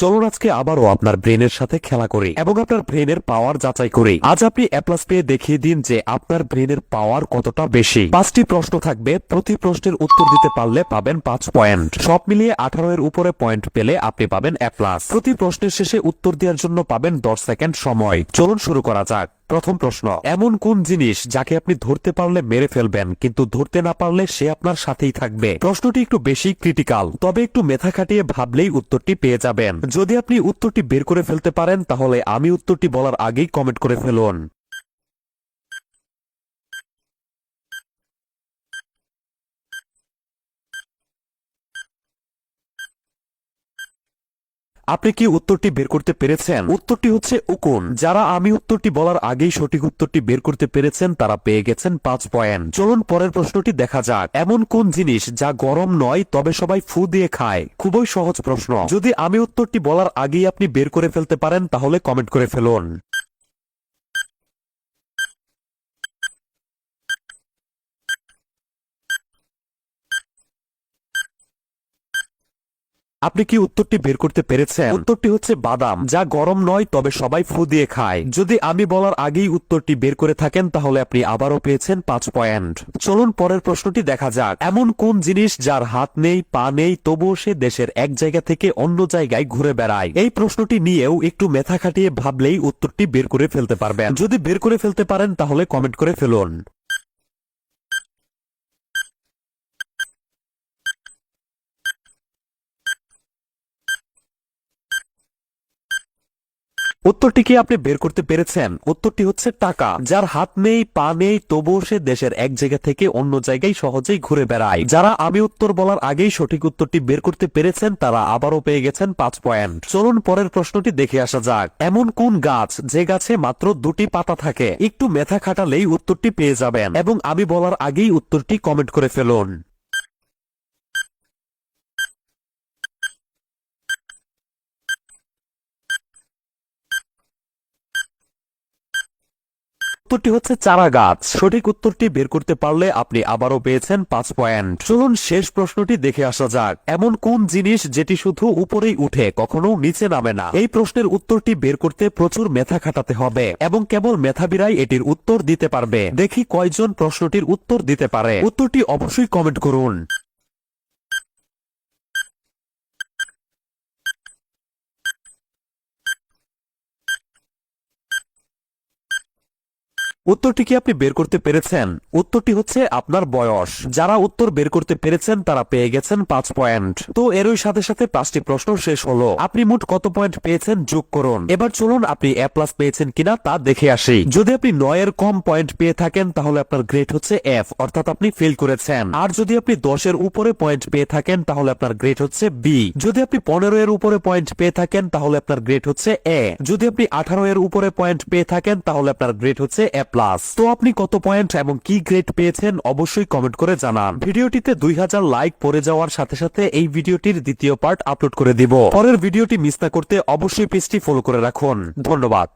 চলুন আজকে আবারও আপনার ব্রেনের সাথে খেলা করি এবং আপনার ব্রেনের পাওয়ার যাচাই করি। আজ আপনি অ্যাপ্লাস পেয়ে দেখিয়ে দিন যে আপনার ব্রেনের পাওয়ার কতটা বেশি। পাঁচটি প্রশ্ন থাকবে, প্রতি প্রশ্নের উত্তর দিতে পারলে পাবেন পাঁচ পয়েন্ট। সব মিলিয়ে আঠারো এর উপরে পয়েন্ট পেলে আপনি পাবেন অ্যাপ্লাস প্রতি প্রশ্নের শেষে উত্তর দেওয়ার জন্য পাবেন দশ সেকেন্ড সময়। চলুন শুরু করা যাক। প্রথম প্রশ্ন, এমন কোন জিনিস যাকে আপনি ধরতে পারলে মেরে ফেলবেন, কিন্তু ধরতে না পারলে সে আপনার সাথেই থাকবে? প্রশ্নটি একটু বেশি ক্রিটিক্যাল তবে একটু মেথা খাটিয়ে ভাবলেই উত্তরটি পেয়ে যাবেন। যদি আপনি উত্তরটি বের করে ফেলতে পারেন, তাহলে আমি উত্তরটি বলার আগেই কমেন্ট করে ফেলুন। আপনি কি উত্তরটি বের করতে পেরেছেন? উত্তরটি হচ্ছে উকুন। যারা আমি উত্তরটি বলার আগেই সঠিক উত্তরটি বের করতে পেরেছেন, তারা পেয়ে গেছেন পাঁচ পয়েন্ট। চলুন পরের প্রশ্নটি দেখা যাক। এমন কোন জিনিস যা গরম নয়, তবে সবাই ফু দিয়ে খায়? খুবই সহজ প্রশ্ন। যদি আমি উত্তরটি বলার আগেই আপনি বের করে ফেলতে পারেন, তাহলে কমেন্ট করে ফেলুন। আপনি কি উত্তরটি বের করতে পেরেছেন? উত্তরটি হচ্ছে বাদাম। যা গরম নয়, তবে সবাই ফু দিয়ে খায়। যদি আমি বলার আগেই উত্তরটি বের করে থাকেন, তাহলে আপনি আবারও পেয়েছেন পাঁচ পয়েন্ট। চলুন পরের প্রশ্নটি দেখা যাক। এমন কোন জিনিস যার হাত নেই, পা নেই, তবুও সে দেশের এক জায়গা থেকে অন্য জায়গায় ঘুরে বেড়ায়? এই প্রশ্নটি নিয়েও একটু মেথা খাটিয়ে ভাবলেই উত্তরটি বের করে ফেলতে পারবেন। যদি বের করে ফেলতে পারেন, তাহলে কমেন্ট করে ফেলুন। উত্তরটি কি আপনি বের করতে পেরেছেন? উত্তরটি হচ্ছে টাকা, যার হাত নেই, পা নেই, তবুও সে দেশের এক জায়গা থেকে অন্য জায়গায় সহজেই ঘুরে বেড়ায়। যারা আমি উত্তর বলার আগেই সঠিক উত্তরটি বের করতে পেরেছেন, তারা আবারও পেয়ে গেছেন পাঁচ পয়েন্ট। চলুন পরের প্রশ্নটি দেখে আসা যাক। এমন কোন গাছ, যে গাছে মাত্র দুটি পাতা থাকে? একটু মেথা খাটালেই উত্তরটি পেয়ে যাবেন। এবং আমি বলার আগেই উত্তরটি কমেন্ট করে ফেলুন। উত্তরটি হচ্ছে চারা গাছ সঠিক উত্তরটি বের করতে পারলে আপনি আবারও পেয়েছেন পাঁচ পয়েন্ট। চলুন শেষ প্রশ্নটি দেখে আসা যাক। এমন কোন জিনিস যেটি শুধু উপরেই উঠে, কখনো নিচে নামে না? এই প্রশ্নের উত্তরটি বের করতে প্রচুর মেথা খাটাতে হবে এবং কেবল মেধাবীরাই এটির উত্তর দিতে পারবে। দেখি কয়জন প্রশ্নটির উত্তর দিতে পারে। উত্তরটি অবশ্যই কমেন্ট করুন। উত্তরটি কি আপনি বের করতে পেরেছেন? উত্তরটি হচ্ছে আপনার বয়স। যারা উত্তর বের করতে পেরেছেন, তারা পেয়ে গেছেন পাঁচ পয়েন্ট। তো এরই সাথে সাথে পাঁচটি প্রশ্ন শেষ হলো। আপনি মোট কত পয়েন্ট পেয়েছেন যোগ করুন। এবার চলুন আপনি এ প্লাস পেয়েছেন কিনা তা দেখে আসি। যদি আপনি নয়ের কম পয়েন্ট পেয়ে থাকেন, তাহলে আপনার গ্রেড হচ্ছে এফ অর্থাৎ আপনি ফেল করেছেন। আর যদি আপনি দশের উপরে পয়েন্ট পেয়ে থাকেন, তাহলে আপনার গ্রেড হচ্ছে বি যদি আপনি পনেরো এর উপরে পয়েন্ট পেয়ে থাকেন, তাহলে আপনার গ্রেড হচ্ছে এ যদি আপনি আঠারো এর উপরে পয়েন্ট পেয়ে থাকেন, তাহলে আপনার গ্রেড হচ্ছে এ প্লাস। তো আপনি কত পয়েন্ট এবং কি গ্রেড পেয়েছেন অবশ্যই কমেন্ট করে জানান। ভিডিওটিতে দুই হাজার লাইক পড়ে যাওয়ার সাথে সাথে এই ভিডিওটির দ্বিতীয় পার্ট আপলোড করে দিব। পরের ভিডিওটি মিস না করতে অবশ্যই পেজটি ফলো করে রাখুন। ধন্যবাদ।